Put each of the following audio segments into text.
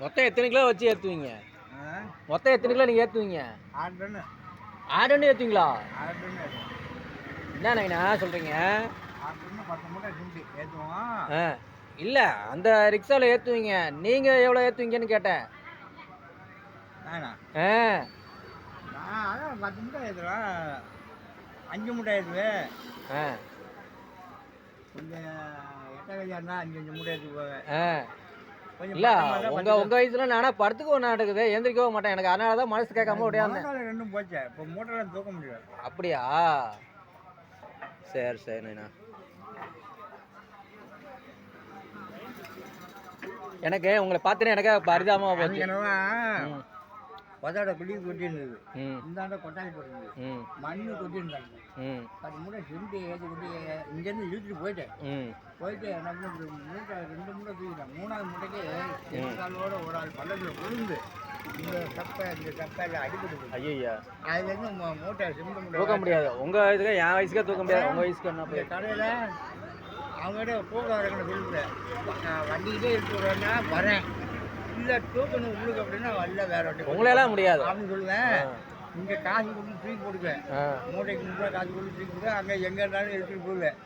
மொத்தம் எத்தனை கிலோ வச்சு ஏற்றுவீங்க மொத்தம் எத்தனை கிலோ நீங்கள் ஏற்றுவீங்க ஆறு டன்னு ஆறு டன்னு ஏற்றுவீங்களா என்னண்ணா சொல்கிறீங்க ஆ. இல்லை அந்த ரிக்ஷாவில் ஏற்றுவீங்க நீங்கள் எவ்வளோ ஏற்றுவீங்கன்னு கேட்டேன். ஆ. பத்து மூட்டை ஏற்றுவேன் அஞ்சு மூட்டை ஏற்றுவேன் ஆ. கொஞ்சம் எட்ட கையா இருந்தால் அஞ்சு அஞ்சு மூட்டை ஏற்றி போவேன். ஆ. இல்லை பத்து உங்கள் வயசில் நானே படுத்துக்கவும் நடக்குது எந்திரிக்கவும் மாட்டேன். எனக்கு அதனால தான் மனசு கேட்காம முழங்கால் ரெண்டும் போச்சே. இப்போ மூட்டைலாம் தூக்க முடியாது அப்படியா? சரி சரிண்ணா எனக்கு உங்களை பார்த்தேனே எனக்கு பரிதாபமாக போச்சு. என்னவா ம், பதோட குழி கொட்டி இருந்தது ம். இந்தாண்ட கொட்டாய் போட்டிருந்தது. மண்ணு கொட்டி இருந்தாங்க ம் பத்து மூட்டை சிமெண்ட் ஏற்றி கொட்டி இங்கேருந்து இழுத்துட்டு போயிட்டேன். ம். போயிட்டு பண்ண மூட்டை ரெண்டு மூட்டை தூக்கிட்டேன். மூணாவது மூட்டைக்கு எதிர்காலோட ஒரு ஆள் பள்ளத்தில் விழுந்து இந்த சப்பை இந்த சப்பையில் அடிபட்டு. ஐயா அதுலேருந்து மூட்டை சிமெண்ட் மூட்டை தூக்க முடியாது. உங்கள் வயசுக்கு என் வயசுக்கே தூக்க முடியாது. உங்கள் வயசுக்கு என்ன கடையில் அவங்ககிட்ட சொல்லிவிட்டேன் நான் வண்டிக்கிட்டே எடுத்து வரேன். இல்லை தூக்கணும் உள்ளுக்கு அப்படின்னா வரல வேற வண்டி உங்களால முடியாது. அப்படின்னு சொல்லுவேன். இங்கே காசு கொடுத்து தூக்கி ஆ. மூட்டைக்கு முப்பது காசு கொடுத்து தூக்கி போட்டு அங்கே எங்கே இருந்தாலும் எடுத்துகிட்டு போடுவேன்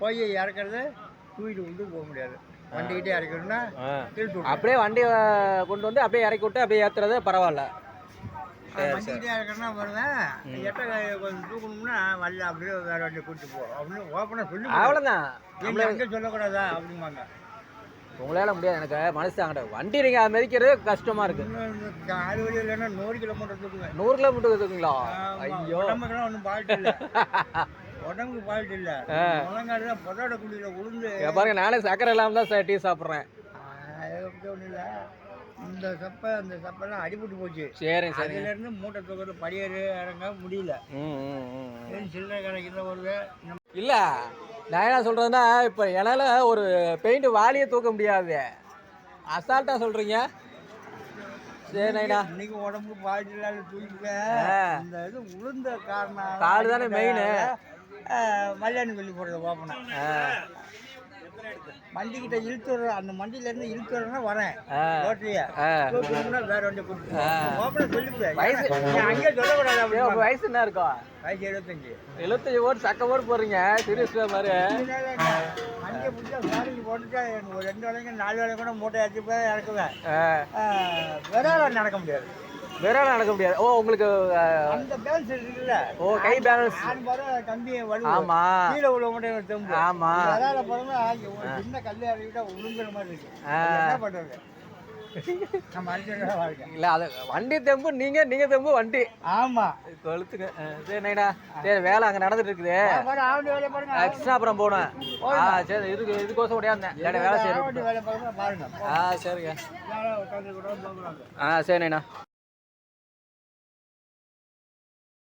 போய் இறக்குறது தூக்கிட்டு கொண்டு போக முடியாது. வண்டிக்கிட்டே இறக்கணும்னா. அப்படியே வண்டி கொண்டு வந்து அப்படியே இறக்கி விட்டு அப்படியே ஏற்றுறது பரவாயில்ல. வண்டிக்கிட்டே இறக்கணும்னா வருவேன் எட்ட கொஞ்சம் தூக்கணும்னா வரல அப்படியே வேற வண்டி கூட்டிட்டு போ. அப்படின்னு ஓப்பனாக சொல்லி அவ்வளோதான் எங்களை அங்கே சொல்லக்கூடாதா? அப்படிம்பாங்க. உங்களால முடியாது. எனக்கு மனசு தாங்கட வண்டி நீங்கள் மிதிக்கிறது கஷ்டமா இருக்கு. இன்னும் கால் வலி இல்லைன்னா நூறு கிலோமீட்டர் தூக்குவேன். நூறு கிலோமீட்டர் இருக்குங்களா ஆமா, ஐயோ. உடம்புக்குலாம் ஒன்றும் பால்ட் இல்லை. உடம்புக்கு பால்ட் இல்லை. முழங்காடு தான் பொதோட குழியில் உளுந்து பாருங்க நானே சக்கரை இல்லாம தான் சார் டீ சாப்பிட்றேன். ஒன்றும் இல்லை. இந்த சப்பை அந்த சப்பெல்லாம் அடிபட்டு போச்சு. சரிங்க சரிங்க அதுலேருந்து மூட்டை தூக்கிறது படியேறு இறங்க முடியல. சில்லறை கடைக்கு வருது இல்ல நான் என்ன சொல்றேன்னா இப்போ என்னால் ஒரு பெயிண்ட் வாளியை தூக்க முடியாது. அசால்ட்டா சொல்றீங்க? சரி நைனா இன்னைக்கு உடம்புக்கு பால்ட் இல்லாத தூக்கிக்க ஆ. இந்த இது உளுந்த காரணம். கால் தானே மெயின் மல்யாணி கொல்லி போடுறது ஓப்பனா வண்டிக்கிட்ட இழுத்து வர்ற அந்த வண்டியிலேருந்து இழுத்து வரேன்னா வரேன் ரோட்லையே வேற வண்டி சொல்லிப்பேன் வயசு- நீ அங்கேயே சொல்லக்கூடாது? வயசு என்ன இருக்கும்? வயசு எழுபத்தஞ்சு. எழுபத்தஞ்சு ஓட்டு சக்க ஓட்டு போடுறீங்க. சீரியஸ் மாதிரி வண்டியை பிடிச்சா வேலைக்கு போட்டுட்டா எனக்கு ஒரு ரெண்டு வேலைக்கு நாலு வேலைக்கு கூட மூட்டை அடிச்சு போய் இறக்குவேன். விரைவில் நடக்க முடியாது. வேற நடக்க முடியாது. ஓ உங்களுக்கு அந்த பேலன்ஸ் இருக்குல்ல? ஓ கை பேலன்ஸ் நான் பாரு கம்பி வலு ஆமா. கீழே உள்ள மட்டும் தெம்பு. ஆமா. போறோம்னா ஒரு சின்ன கல்லு இறக்கிட்டா உளுங்குற மாதிரி இருக்கு. என்ன பண்றது? இல்ல அது வண்டி தெம்பு நீங்க நீங்க தெம்பு வண்டி. ஆமா. கொளுத்துங்க. அஹ், சரி வேலை அங்க நடந்துட்டு இருக்குது பாருங்க கிருஷ்ணாபுரம் போனேன் ஆ சரி இதுக்கு இதுக்கோசம் ஓடியாந்தேன் வேலை பாருங்க பாருங்க. ஆ சரிங்க. ஆ சரி நைனா